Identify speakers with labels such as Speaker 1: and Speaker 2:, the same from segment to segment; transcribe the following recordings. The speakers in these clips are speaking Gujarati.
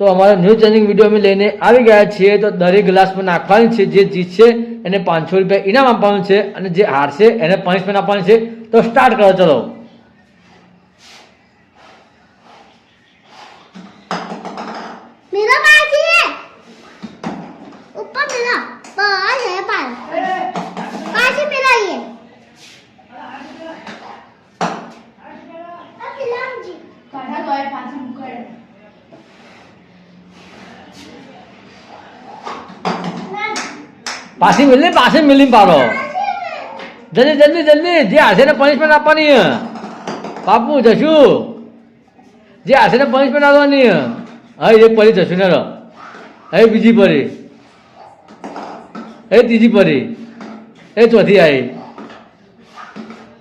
Speaker 1: તો અમારા ન્યૂ ચેન્જિંગ વીડિયો અમે લઈને આવી ગયા છીએ. તો દરેક ગ્લાસમાં નાખવાની છે જે જીતશે એને પાંચસો રૂપિયા ઇનામ આપવાનું છે અને જે હારશે એને પનિશમેન્ટ આપવાની છે. તો સ્ટાર્ટ કરો, ચલો.
Speaker 2: પાછી
Speaker 1: મિલી પાછી મિલી પાડો. જલ્દી જલ્દી જલ્દી. જે હશે ને પનિશમેન્ટ આપવાની. બાપુ, જશું. જે હશે ને પનિશમેન્ટ આપવાની. હવે એક પરી જશું ને હવે બીજી પરી. એ ત્રીજી પરી. એ ચોથી આવી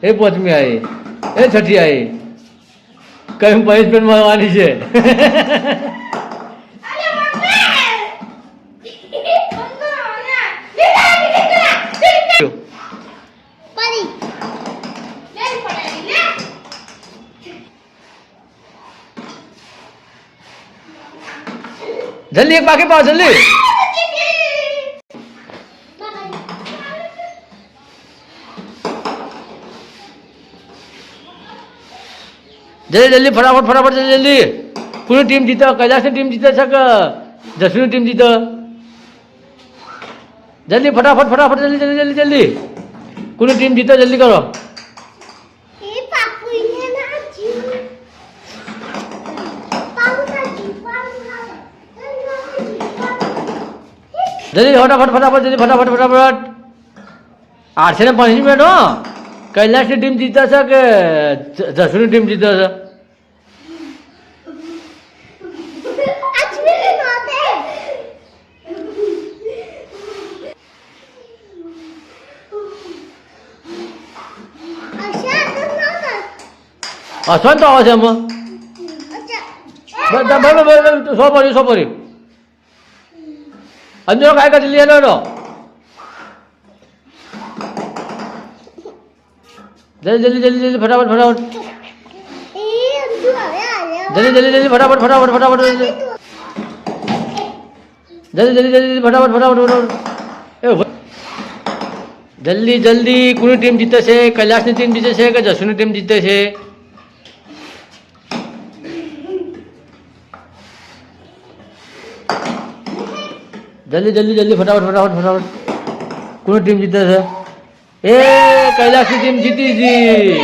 Speaker 1: એ પાંચમી આવી એ છઠ્ઠી આવી કઈ પનિશમેન્ટ મળવાની છે? જલ્દી એક બાકી પાવ જલ્દી. જલ્દી જલ્દી, ફટાફટ ફટાફટ, જલ્દી જલ્દી. કોની ટીમ જીતે, કૈલાસની ટીમ જીતે છે કે જસુની ટીમ જીતે? જલ્દી, ફટાફટ ફટાફટ, જલ્દી જલ્દી જલ્દી જલ્દી. કોની ટીમ જીતે, જલ્દી કરો
Speaker 3: એ પાપુ એને ના જી પાપુ ના જી પાપુ ના
Speaker 1: જલ્દી ફટાફટ ફટાફટ જલ્દી ફટાફટ ફટાફટ આઠસે ને પનિશમેન્ટ હો કૈલાસની ટીમ જીતે છે કે જ- જસુની ટીમ જીતે છે
Speaker 3: અજમેર નોતે અચ્છા તો નોતા
Speaker 1: અશ્વંત આવે છે એમાં
Speaker 3: અચ્છા
Speaker 1: બધા બરાબર બરાબર સો પડી સો પડી કાઢી લે લો જલ્દી જલ્દી જલ્દી જલ્દી ફટાફટ ફટાફટ. જલ્દી જલ્દી જલ્દી ફટાફટ ફટાફટ ફટાફટ જલ્દી જલ્દી. જલ્દી ફટાફટ ફટાફટ ફટાફટ. એ જલ્દી જલ્દી કોની ટીમ જીતે છે કૈલાસની ટીમ જીતે છે કે જસુની ટીમ જીતે છે જલ્દી જલ્દી જલ્દી, ફટાફટ ફટાફટ ફટાફટ. કોની ટીમ જીતે છે? એ કૈલાસની ટીમ જીતી જી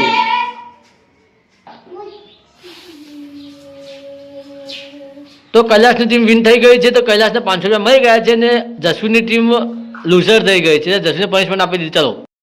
Speaker 1: તો કૈલાસની ટીમ વિન થઈ ગઈ છે, તો કૈલાસને પાંચસો રૂપિયા મળી ગયા છે ને જસવીની ટીમ લૂઝર થઈ ગઈ છે. જસવીને પનિશમેન્ટ આપી દીધી. ચાલો.